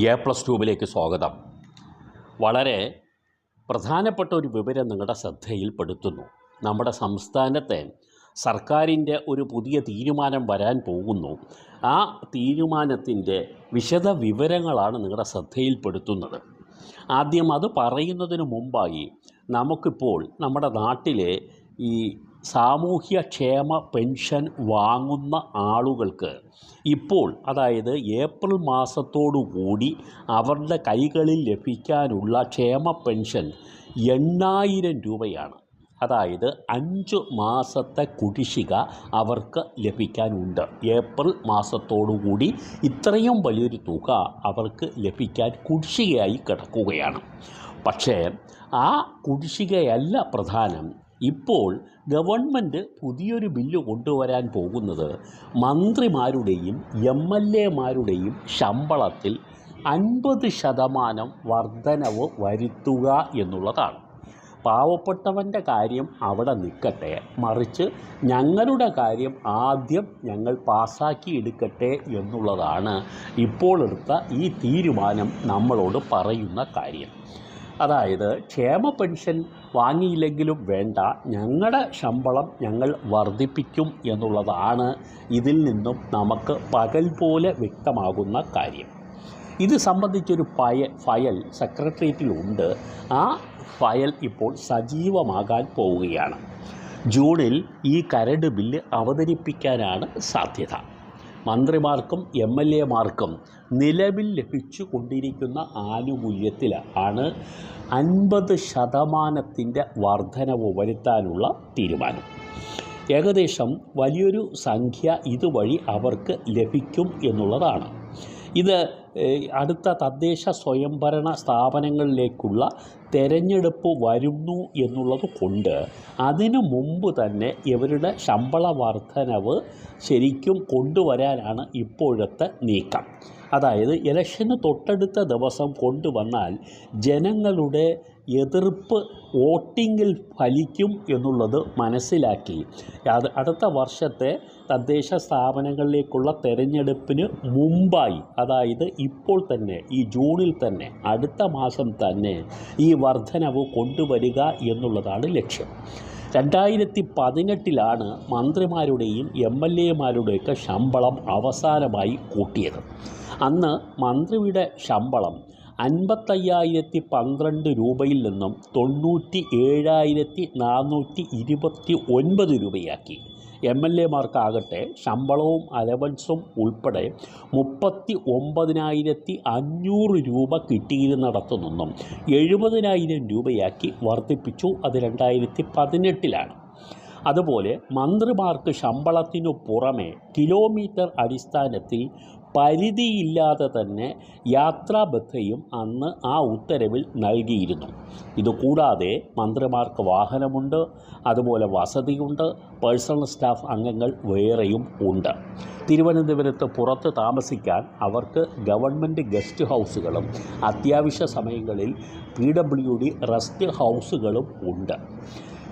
A plus ട്യൂബിലേക്ക് സ്വാഗതം. വളരെ പ്രധാനപ്പെട്ട ഒരു വിവരം നിങ്ങളുടെ ശ്രദ്ധയിൽപ്പെടുത്തുന്നു. നമ്മുടെ സംസ്ഥാനത്തെ സർക്കാരിന്റെ ഒരു പുതിയ തീരുമാനം വരാൻ പോകുന്നു. ആ തീരുമാനത്തിന്റെ വിശദ വിവരങ്ങളാണ് നിങ്ങളുടെ ശ്രദ്ധയിൽപ്പെടുത്തുന്നത്. ആദ്യം അത് പറയുന്നതിന് മുമ്പായി നമുക്കിപ്പോൾ നമ്മുടെ നാട്ടിലെ ഈ സാമൂഹ്യക്ഷേമ പെൻഷൻ വാങ്ങുന്ന ആളുകൾക്ക് ഇപ്പോൾ അതായത് ഏപ്രിൽ മാസത്തോടു കൂടി അവരുടെ കൈകളിൽ ലഭിക്കാനുള്ള ക്ഷേമ പെൻഷൻ എണ്ണായിരം രൂപയാണ്. അതായത് അഞ്ച് മാസത്തെ കുടിശ്ശിക അവർക്ക് ലഭിക്കാനുണ്ട്. ഏപ്രിൽ മാസത്തോടുകൂടി ഇത്രയും വലിയൊരു തുക അവർക്ക് ലഭിക്കാൻ കുടിശ്ശികയായി കിടക്കുകയാണ്. പക്ഷേ ആ കുടിശ്ശികയല്ല പ്രധാനം. ഇപ്പോൾ ഗവൺമെന്റ് പുതിയൊരു ബില്ല് കൊണ്ടുവരാൻ പോകുന്നത് മന്ത്രിമാരുടെയും എം എൽ എമാരുടെയും ശമ്പളത്തിൽ അൻപത് ശതമാനം വർധനവ് വരുത്തുക എന്നുള്ളതാണ്. പാവപ്പെട്ടവന്റെ കാര്യം അവിടെ നിൽക്കട്ടെ മറിച്ച് ഞങ്ങളുടെ കാര്യം ആദ്യം ഞങ്ങൾ പാസ്സാക്കി എടുക്കട്ടെ എന്നുള്ളതാണ് ഇപ്പോൾ എടുത്ത ഈ തീരുമാനം നമ്മളോട് പറയുന്ന കാര്യം. അതായത് ക്ഷേമ പെൻഷൻ വാങ്ങിയില്ലെങ്കിലും വേണ്ട ഞങ്ങളുടെ ശമ്പളം ഞങ്ങൾ വർദ്ധിപ്പിക്കും എന്നുള്ളതാണ് ഇതിൽ നിന്നും നമുക്ക് പകൽ പോലെ വ്യക്തമാകുന്ന കാര്യം. ഇത് സംബന്ധിച്ചൊരു ഫയ ഫയൽ സെക്രട്ടേറിയറ്റിലുണ്ട്. ആ ഫയൽ ഇപ്പോൾ സജീവമാകാൻ പോവുകയാണ്. ജൂണിൽ ഈ കരട് ബില്ല് അവതരിപ്പിക്കാനാണ് സാധ്യത. മന്ത്രിമാർക്കും എം എൽ എമാർക്കും നിലവിൽ ലഭിച്ചു കൊണ്ടിരിക്കുന്ന ആനുകൂല്യത്തിൽ ആണ് അൻപത് ശതമാനത്തിന്റെ വർധനവ് വരുത്താനുള്ള തീരുമാനം. ഏകദേശം വലിയൊരു സംഖ്യ ഇതുവഴി അവർക്ക് ലഭിക്കും എന്നുള്ളതാണ്. ഇത് അടുത്ത തദ്ദേശ സ്വയംഭരണ സ്ഥാപനങ്ങളിലേക്കുള്ള തെരഞ്ഞെടുപ്പ് വരുന്നു എന്നുള്ളത് കൊണ്ട് അതിനു മുമ്പ് തന്നെ ഇവരുടെ ശമ്പള വർധനവ് ശരിക്കും കൊണ്ടുവരാനാണ് ഇപ്പോഴത്തെ നീക്കം. അതായത് ഇലക്ഷന് തൊട്ടടുത്ത ദിവസം കൊണ്ടുവന്നാൽ ജനങ്ങളുടെ എതിർപ്പ് വോട്ടിങ്ങിൽ ഫലിക്കും എന്നുള്ളത് മനസ്സിലാക്കി. അത് അടുത്ത വർഷത്തെ തദ്ദേശ സ്ഥാപനങ്ങളിലേക്കുള്ള തെരഞ്ഞെടുപ്പിന് മുമ്പായി അതായത് ഇപ്പോൾ തന്നെ ഈ ജൂണിൽ തന്നെ അടുത്ത മാസം തന്നെ ഈ വർധനവ് കൊണ്ടുവരിക എന്നുള്ളതാണ് ലക്ഷ്യം. രണ്ടായിരത്തി പതിനെട്ടിലാണ് മന്ത്രിമാരുടെയും എം എൽ എമാരുടെയൊക്കെ ശമ്പളം അവസാനമായി കൂട്ടിയത്. അന്ന് മന്ത്രിയുടെ ശമ്പളം അൻപത്തയ്യായിരത്തി പന്ത്രണ്ട് രൂപയിൽ നിന്നും തൊണ്ണൂറ്റി ഏഴായിരത്തി നാനൂറ്റി ഇരുപത്തി ഒൻപത് രൂപയാക്കി. എം എൽ എമാർക്കാകട്ടെ ശമ്പളവും അലവൻസും ഉൾപ്പെടെ മുപ്പത്തി ഒമ്പതിനായിരത്തി അഞ്ഞൂറ് രൂപ കിട്ടിയിരുന്നിടത്തു നിന്നും എഴുപതിനായിരം രൂപയാക്കി വർദ്ധിപ്പിച്ചു. അത് രണ്ടായിരത്തി പതിനെട്ടിലാണ് അതുപോലെ മന്ത്രിമാർക്ക് ശമ്പളത്തിനു പുറമെ കിലോമീറ്റർ അടിസ്ഥാനത്തിൽ പരിധിയില്ലാതെ തന്നെ യാത്രാബദ്ധയും അന്ന് ആ ഉത്തരവിൽ നൽകിയിരുന്നു. ഇതുകൂടാതെ മന്ത്രിമാർക്ക് വാഹനമുണ്ട് അതുപോലെ വസതിയുണ്ട് പേഴ്സണൽ സ്റ്റാഫ് അംഗങ്ങൾ വേറെയും ഉണ്ട്. തിരുവനന്തപുരത്ത് പുറത്ത് താമസിക്കാൻ അവർക്ക് ഗവൺമെന്റ് ഗസ്റ്റ് ഹൗസുകളും അത്യാവശ്യ സമയങ്ങളിൽ പി ഡബ്ല്യു ഡി റെസ്റ്റ് ഹൗസുകളും ഉണ്ട്.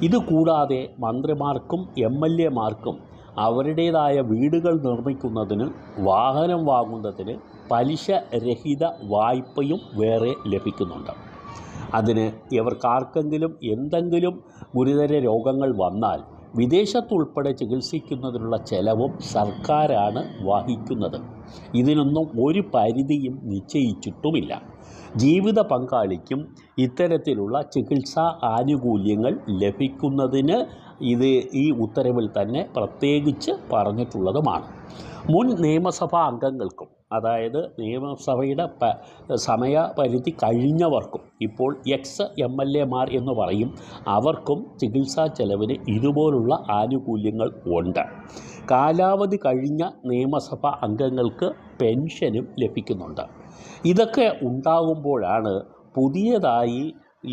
ഇതുകൂടാതെ മന്ത്രിമാർക്കും എം എൽ എമാർക്കും അവരുടേതായ വീടുകൾ നിർമ്മിക്കുന്നതിന് വാഹനം വാങ്ങുന്നതിന് പലിശ രഹിത വായ്പയും വേറെ ലഭിക്കുന്നുണ്ട്. അതിന് ഇവർക്കാർക്കെങ്കിലും എന്തെങ്കിലും ഗുരുതര രോഗങ്ങൾ വന്നാൽ വിദേശത്തുൾപ്പെടെ ചികിത്സിക്കുന്നതിനുള്ള ചെലവും സർക്കാരാണ് വഹിക്കുന്നത്. ഇതിനൊന്നും ഒരു പരിധിയും നിശ്ചയിച്ചിട്ടുമില്ല. ജീവിത പങ്കാളിക്കും ഇത്തരത്തിലുള്ള ചികിത്സാ ആനുകൂല്യങ്ങൾ ലഭിക്കുന്നതിന് ഇത് ഈ ഉത്തരവിൽ തന്നെ പ്രത്യേകിച്ച് പറഞ്ഞിട്ടുള്ളതുമാണ്. മുൻ നിയമസഭാ അംഗങ്ങൾക്കും അതായത് നിയമസഭയുടെ സമയപരിധി കഴിഞ്ഞവർക്കും ഇപ്പോൾ എക്സ് എം എൽ എമാർ എന്ന് പറയും അവർക്കും ചികിത്സാ ചെലവിന് ഇതുപോലുള്ള ആനുകൂല്യങ്ങൾ ഉണ്ട്. കാലാവധി കഴിഞ്ഞ നിയമസഭാ അംഗങ്ങൾക്ക് പെൻഷനും ലഭിക്കുന്നുണ്ട്. ഇതൊക്കെ ഉണ്ടാകുമ്പോഴാണ് പുതിയതായി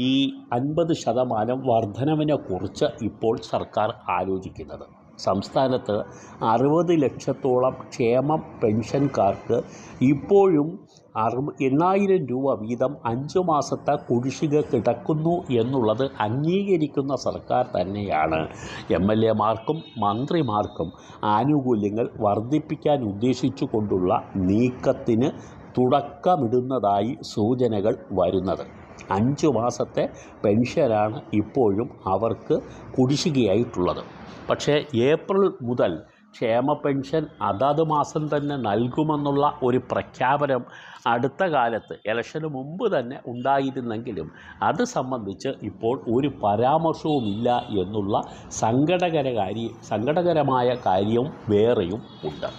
ഈ അൻപത് ശതമാനം വർധനവിനെക്കുറിച്ച് ഇപ്പോൾ സർക്കാർ ആലോചിക്കുന്നത്. സംസ്ഥാനത്ത് അറുപത് ലക്ഷത്തോളം ക്ഷേമ പെൻഷൻകാർക്ക് ഇപ്പോഴും അറു എണ്ണായിരം രൂപ വീതം അഞ്ച് മാസത്തെ കുടിശ്ശിക കിടക്കുന്നു എന്നുള്ളത് അംഗീകരിക്കുന്ന സർക്കാർ തന്നെയാണ്. എം എൽ എമാർക്കും മന്ത്രിമാർക്കും ആനുകൂല്യങ്ങൾ വർദ്ധിപ്പിക്കാൻ ഉദ്ദേശിച്ചു കൊണ്ടുള്ള നീക്കത്തിന് തുടക്കമിടുന്നതായി സൂചനകൾ വരുന്നത്. അഞ്ച് മാസത്തെ പെൻഷനാണ് ഇപ്പോഴും അവർക്ക് കുടിശ്ശികയായിട്ടുള്ളത്. പക്ഷേ ഏപ്രിൽ മുതൽ ക്ഷേമ പെൻഷൻ അതാത് മാസം തന്നെ നൽകുമെന്നുള്ള ഒരു പ്രഖ്യാപനം അടുത്ത കാലത്ത് ഇലക്ഷന് മുമ്പ് തന്നെ ഉണ്ടായിരുന്നെങ്കിലും അത് സംബന്ധിച്ച് ഇപ്പോൾ ഒരു പരാമർശവുമില്ല എന്നുള്ള സങ്കടകര കാര്യം സങ്കടകരമായ കാര്യവും വേറെയും ഉണ്ട്.